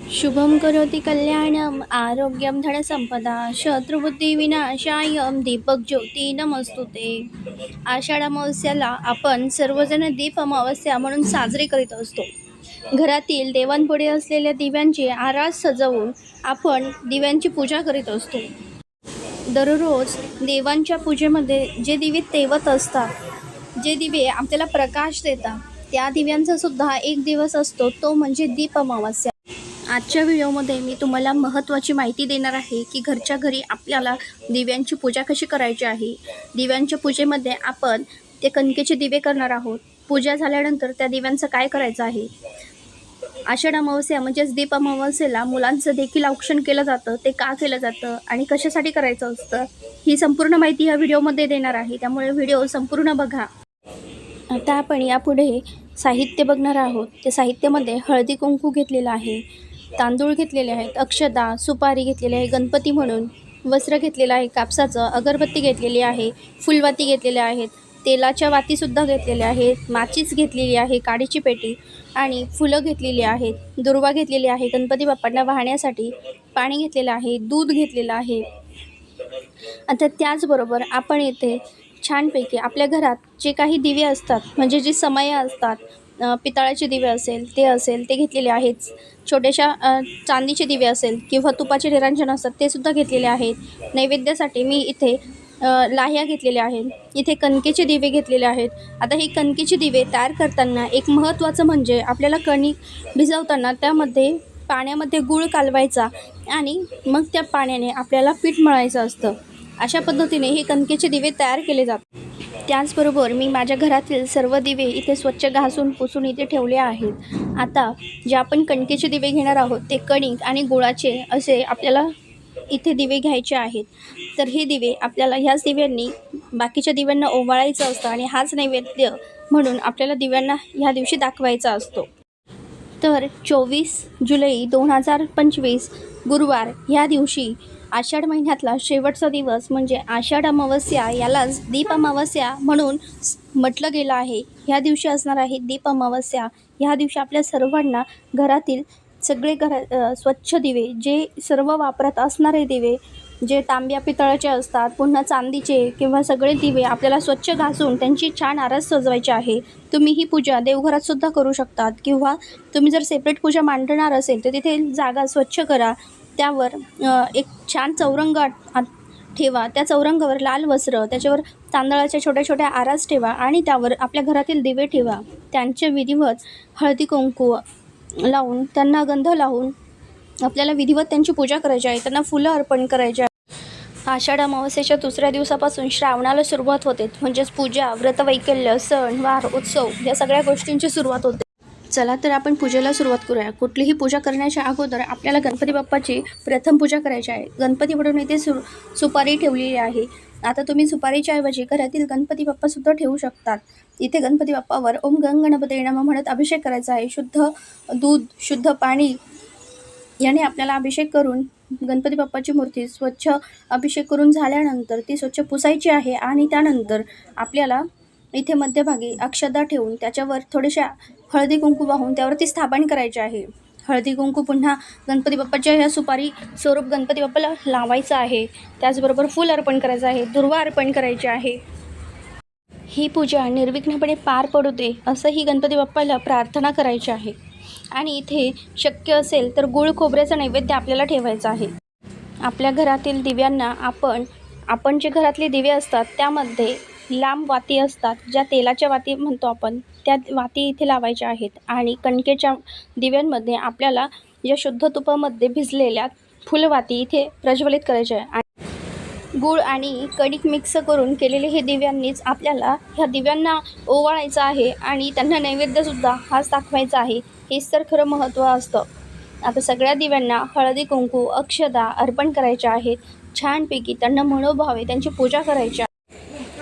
शुभम करोति कल्याणम् आरोग्यं धनसंपदा शत्रुबुद्धिविनाशायं दीपकज्योती नमस्तुते आषाढ अमावस्याला आपण सर्वजण दीप अमावस्या म्हणून साजरी करीत असतो. घरातील देवांपुढे असलेल्या दिव्यांची आरास सजवून आपण दिव्यांची पूजा करीत असतो. दररोज देवांच्या पूजेमध्ये जे दिवे तेवत असतात जे दिवे आपल्याला प्रकाश देतात त्या दिव्यांचा सुद्धा एक दिवस असतो तो म्हणजे दीप अमावस्या. आजच्या व्हिडिओमध्ये मी तुम्हाला महत्त्वाची माहिती देणार आहे की घरच्या घरी आपल्याला दिव्यांची पूजा कशी करायची आहे. दिव्यांच्या पूजेमध्ये आपण ते कणकेचे दिवे करणार आहोत. पूजा झाल्यानंतर त्या दिव्यांचं काय करायचं आहे? आषाढ अमावस्या म्हणजेच दीप अमावस्येला मुलांचं देखील औक्षण केलं जातं. ते का केलं जातं आणि कशासाठी करायचं असतं ही संपूर्ण माहिती ह्या व्हिडिओमध्ये देणार आहे. त्यामुळे व्हिडिओ संपूर्ण बघा. आता आपण यापुढे साहित्य बघणार आहोत. ते साहित्यामध्ये हळदी कुंकू घेतलेलं आहे. तांदूळ घेतलेले आहेत अक्षदा सुपारी घेतलेली आहे गणपती म्हणून वस्त्र घेतलेलं आहे कापसाचं अगरबत्ती घेतलेली आहे फुलवाती घेतलेल्या आहेत तेलाच्या वातीसुद्धा घेतलेल्या आहेत माचीस घेतलेली आहे काडीची पेटी आणि फुलं घेतलेली आहेत दुर्वा घेतलेली आहे गणपती बाप्पांना वाहण्यासाठी पाणी घेतलेलं आहे दूध घेतलेलं आहे. आता त्याचबरोबर आपण येथे छानपैकी आपल्या घरात जे काही दिवे असतात म्हणजे जी समय असतात पितळाचे दिवे असेल ते असेल ते घेतलेले आहेत. छोट्याशा चांदीचे दिवे असेल किंवा तुपाचे निरांजन असतात ते सुद्धा घेतलेले आहेत. नैवेद्यासाठी मी इथे लाह्या घेतलेल्या आहेत. इथे कणकेचे दिवे घेतलेले आहेत. आता हे कणकेचे दिवे तयार करताना एक महत्त्वाचं म्हणजे आपल्याला कणिक भिजवताना त्यामध्ये पाण्यामध्ये गूळ कालवायचा आणि मग त्या पाण्याने आपल्याला पीठ मळायचं असतं. अशा पद्धतीने हे कणकेचे दिवे तयार केले जातात. त्याचबरोबर मी माझ्या घरातील सर्व दिवे इथे स्वच्छ घासून पुसून इथे ठेवले आहेत. आता जे आपण कणकेचे दिवे घेणार आहोत ते कणिक आणि गुळाचे असे आपल्याला इथे दिवे घ्यायचे आहेत. तर हे दिवे आपल्याला ह्याच दिव्यांनी बाकीच्या दिव्यांना ओवाळायचं असतं आणि हाच नैवेद्य म्हणून आपल्याला दिव्यांना ह्या दिवशी दाखवायचा असतो. तर चोवीस जुलै दोन हजार पंचवीस गुरुवार ह्या दिवशी आषाढ महिन्यातला शेवटचा दिवस म्हणजे आषाढ अमावस्या यालाच दीप अमावस्या म्हणून म्हटलं गेलं आहे. ह्या दिवशी असणार आहे दीप अमावस्या. ह्या दिवशी आपल्या सर्वांना घरातील सगळे घरा स्वच्छ दिवे जे सर्व वापरात असणारे दिवे जे तांब्या पितळाचे असतात पुन्हा चांदीचे किंवा सगळे दिवे आपल्याला स्वच्छ घासून त्यांची छान आरस सजवायची आहे. तुम्ही ही पूजा देवघरात सुद्धा करू शकतात किंवा तुम्ही जर सेपरेट पूजा मांडणार असेल तर तिथे जागा स्वच्छ करा. त्यावर एक छान चौरंग आत- ठेवा. त्या चौरंगावर लाल वस्त्र त्याच्यावर तांदळाच्या छोट्या छोट्या आरास ठेवा आणि त्यावर आपल्या घरातील दिवे ठेवा. त्यांचे विधिवत हळदी कुंकू लावून त्यांना गंध लावून आपल्याला विधिवत त्यांची पूजा करायची आहे. त्यांना फुलं अर्पण करायची आहे. आषाढ अमावस्येच्या दुसऱ्या दिवसापासून श्रावणाला सुरुवात होते. म्हणजेच पूजा व्रतवैकल्य सण वार उत्सव या सगळ्या गोष्टींची सुरुवात होते. चला तर आपण पूजेला सुरुवात करूया. कुठलीही पूजा करण्याच्या अगोदर आपल्याला गणपती बाप्पाची प्रथम पूजा करायची आहे. गणपती म्हणून इथे सु सुपारी ठेवलेली आहे. आता तुम्ही सुपारीच्या ऐवजी घरातील गणपती बाप्पासुद्धा ठेवू शकतात. इथे गणपती बाप्पावर ओम गंग गणपती नमः म्हणत अभिषेक करायचा आहे. शुद्ध दूध शुद्ध पाणी याने आपल्याला अभिषेक करून गणपती बाप्पाची मूर्ती स्वच्छ अभिषेक करून झाल्यानंतर ती स्वच्छ पुसायची आहे आणि त्यानंतर आपल्याला इथे मध्यभागी अक्षदा ठेवून त्याच्यावर थोड्याशा हळदी कुंकू वाहून त्यावरती स्थापन करायचे आहे. हळदी कुंकू पुन्हा गणपती बाप्पाच्या ह्या सुपारी स्वरूप गणपती बाप्पाला लावायचं आहे. त्याचबरोबर फूल अर्पण करायचं आहे. दुर्वा अर्पण करायची आहे. ही पूजा निर्विघ्नपणे पार पडू दे असंही गणपती बाप्पाला प्रार्थना करायची आहे. आणि इथे शक्य असेल तर गुळ खोबऱ्याचा नैवेद्य आपल्याला ठेवायचा आहे. आपल्या घरातील दिव्यांना आपण आपण जे घरातले दिवे असतात त्यामध्ये लांब वाती असतात ज्या तेलाच्या वाती म्हणतो आपण त्या वाती इथे लावायच्या आहेत. आणि कणकेच्या दिव्यांमध्ये आपल्याला या शुद्ध तुपामध्ये भिजलेल्या फुलवाती इथे प्रज्वलित करायच्या आहे आणि गूळ आणि कणिक मिक्स करून केलेले हे दिव्यांनीच आपल्याला ह्या दिव्यांना ओवाळायचं आहे आणि त्यांना नैवेद्यसुद्धा हाच दाखवायचा आहे. हेच तर खरं महत्त्व असतं. आता सगळ्या दिव्यांना हळदी कुंकू अक्षदा अर्पण करायच्या आहेत. छानपैकी त्यांना मनोभावे त्यांची पूजा करायची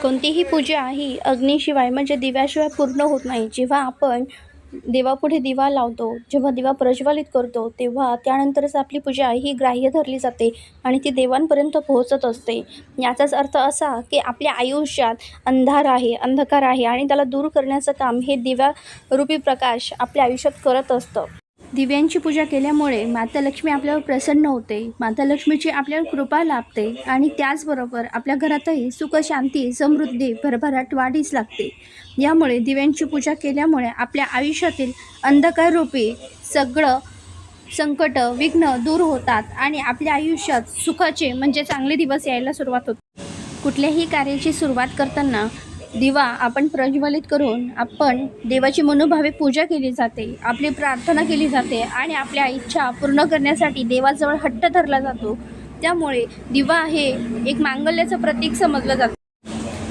कोणतीही पूजा ही अग्नीशिवाय म्हणजे दिव्याशिवाय पूर्ण होत नाही. जेव्हा आपण देवापुढे दिवा लावतो जेव्हा दिवा प्रज्वलित करतो तेव्हा त्यानंतरच आपली पूजा ही ग्राह्य धरली जाते आणि ती देवांपर्यंत पोहोचत असते. याचाच अर्थ असा की आपल्या आयुष्यात अंधार आहे अंधकार आहे आणि त्याला दूर करण्याचं काम हे दिव्यारूपी प्रकाश आपल्या आयुष्यात करत असतं. दिव्यांची पूजा केल्यामुळे माता लक्ष्मी आपल्यावर प्रसन्न होते. माता लक्ष्मीची आपल्यावर कृपा लाभते आणि त्याचबरोबर आपल्या घरातही सुख शांती समृद्धी भरभराट वाढीस लागते. यामुळे दिव्यांची पूजा केल्यामुळे आपल्या आयुष्यातील अंधकाररूपी सगळं संकट विघ्न दूर होतात आणि आपल्या आयुष्यात सुखाचे म्हणजे चांगले दिवस यायला सुरुवात होते. कुठल्याही कार्याची सुरुवात करताना दिवा आपण प्रज्वलित करून आपण देवाची मनोभावे पूजा केली जाते आपली प्रार्थना केली जाते आणि आपल्या इच्छा पूर्ण करण्यासाठी देवाजवळ हट्ट धरला जातो. त्यामुळे दिवा हे एक मांगल्याचं प्रतीक समजलं जातं.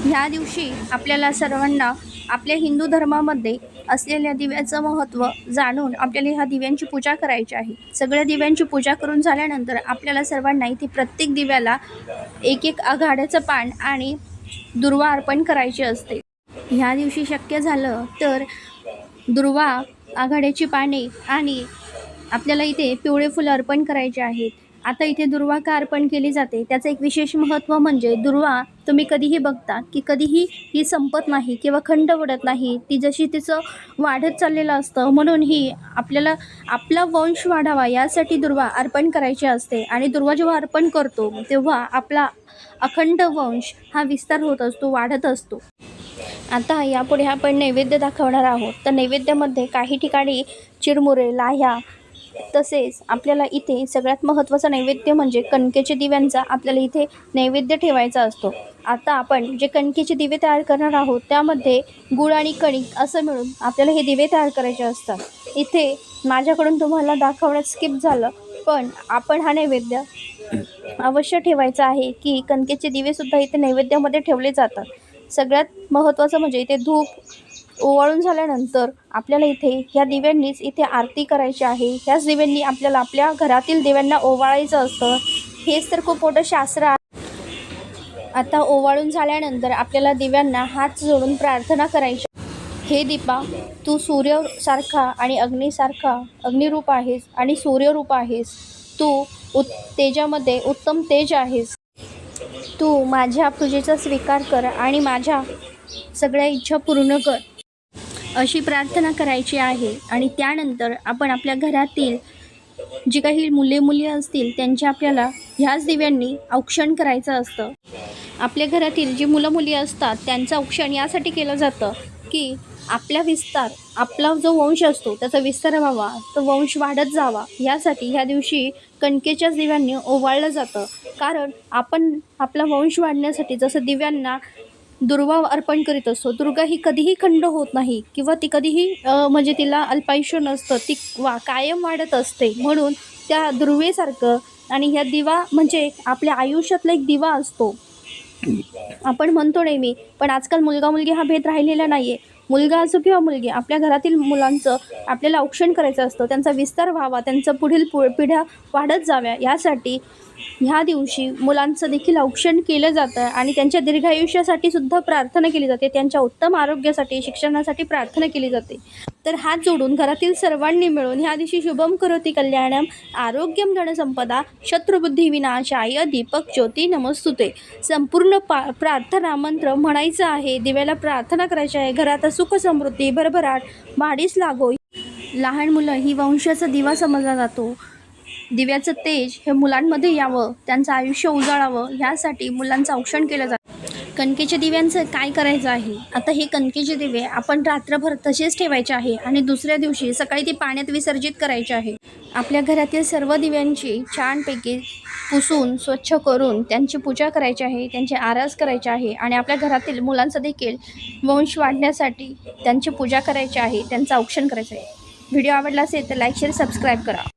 ह्या दिवशी आपल्याला सर्वांना आपल्या हिंदू धर्मामध्ये असलेल्या दिव्याचं महत्त्व जाणून आपल्याला ह्या दिव्यांची पूजा करायची आहे. सगळ्या दिव्यांची पूजा करून झाल्यानंतर आपल्याला सर्वांना इथे प्रत्येक दिव्याला एक एक आघाड्याचं पान आणि दुर्वा अर्पण करायची असते. ह्या दिवशी शक्य झालं तर दुर्वा आघाड्याची पाने आणि आपल्याला इथे पिवळे फुलं अर्पण करायचे आहेत. आता इथे दुर्वा का अर्पण केली जाते. त्याचं एक विशेष महत्त्व म्हणजे दुर्वा तुम्ही कधीही बघता की कधीही ही संपत नाही किंवा खंड पडत नाही. ती जशी तिचं वाढत चाललेलं असतं म्हणून ही आपल्याला आपला वंश वाढावा यासाठी दुर्वा अर्पण करायची असते. आणि दुर्वा जेव्हा अर्पण करतो तेव्हा आपला अखंड वंश हा विस्तार होत असतो वाढत असतो. आता यापुढे आपण नैवेद्य दाखवणार आहोत. तर नैवेद्यामध्ये काही ठिकाणी चिरमुरे लाह्या तसेच आपल्याला इथे सगळ्यात महत्त्वाचा नैवेद्य म्हणजे कणकेच्या दिव्यांचा आपल्याला इथे नैवेद्य ठेवायचा असतो. आता आपण जे कणकेचे दिवे तयार करणार आहोत त्यामध्ये गुळ आणि कणिक असं मिळून आपल्याला हे दिवे तयार करायचे असतात. इथे माझ्याकडून तुम्हाला दाखवण्यात स्किप झालं पण आपण हा नैवेद्य अवश्य ठेवायचा आहे की कणकेचे दिवेसुद्धा इथे नैवेद्यामध्ये ठेवले जातात. सगळ्यात महत्त्वाचं म्हणजे इथे धूप ओवाळून झाल्यानंतर आपल्याला इथे ह्या दिव्यांनीच इथे आरती करायची आहे. ह्याच दिव्यांनी आपल्याला आपल्या घरातील दिव्यांना ओवाळायचं असतं. हेच तर खूप मोठं शास्त्र आहे. आता ओवाळून झाल्यानंतर आपल्याला दिव्यांना हात जोडून प्रार्थना करायची. हे दीपा तू सूर्यसारखा आणि अग्नीसारखा अग्निरूप आहेस आणि सूर्यरूप आहेस. तू उत तेजामध्ये उत्तम तेज आहेस. तू माझ्या पूजेचा स्वीकार कर आणि माझ्या सगळ्या इच्छा पूर्ण कर. अशी प्रार्थना करायची आहे आणि त्यानंतर आपण आपल्या घरातील जी काही मुले मुली असतील त्यांच्या आपल्याला ह्याच दिव्यांनी औक्षण करायचं असतं. आपल्या घरातील जी मुलं मुली असतात त्यांचं औक्षण यासाठी केलं जातं की आपला विस्तार आपला जो वंश असतो त्याचा विस्तार व्हावा तो वंश वाढत जावा यासाठी ह्या दिवशी कणकेच्याच दिव्यांनी ओवाळलं जातं. कारण आपण आपला वंश वाढण्यासाठी जसं दिव्यांना दुर्वा अर्पण करीत असतो दुर्गा ही कधीही खंड होत नाही किंवा ती कधीही म्हणजे तिला अल्पायुष्य नसतं ती वा कायम वाढत असते. म्हणून त्या दुर्वेसारखं आणि ह्या दिवा म्हणजे आपल्या आयुष्यातला एक दिवा असतो. आपण म्हणतो नेहमी पण आजकाल मुलगा मुलगी हा भेद राहिलेला नाही आहे मुलगा असो किंवा मुलगी आपल्या घरातील मुलांचं आपल्याला औक्षण करायचं असतं त्यांचा विस्तार व्हावा त्यांचं पुढील पु पिढ्या वाढत जाव्या यासाठी ह्या दिवशी मुलांचं देखील औक्षण केलं जातं आणि त्यांच्या दीर्घायुष्यासाठी सुद्धा प्रार्थना केली जाते त्यांच्या उत्तम आरोग्यासाठी शिक्षणासाठी प्रार्थना केली जाते. तर हात जोडून घरातील सर्वांनी मिळून ह्या दिवशी शुभम करोती कल्याणम आरोग्यम धनसंपदा शत्रुबुद्धी विनाशाय दीपक ज्योती नमस्तुते. संपूर्ण पा प्रार्थना मंत्र म्हणायचं आहे दिव्याला प्रार्थना करायची आहे घरात सुख समृद्धी भरभराट वाढीस लागो लहान मुलं ही वंशाचा दिवा समजला जातो. दिव्याचं तेज हे मुलांमध्ये यावं त्यांचं आयुष्य उजाळावं ह्यासाठी मुलांचं औक्षण केलं जातं. कणकेच्या दिव्यांचं काय करायचं आहे? आता हे कणकेचे दिवे आपण रात्रभर तसेच ठेवायचे आहे आणि दुसऱ्या दिवशी सकाळी ते पाण्यात विसर्जित करायचे आहे. आपल्या घरातील सर्व दिव्यांची छानपैकी पुसून स्वच्छ करून त्यांची पूजा करायची आहे त्यांची आरास करायची आहे आणि आपल्या घरातील मुलांचं देखील वंश वाढण्यासाठी त्यांची पूजा करायची आहे त्यांचं औक्षण करायचं आहे. व्हिडिओ आवडला असेल तर लाईक शेअर सबस्क्राईब करा.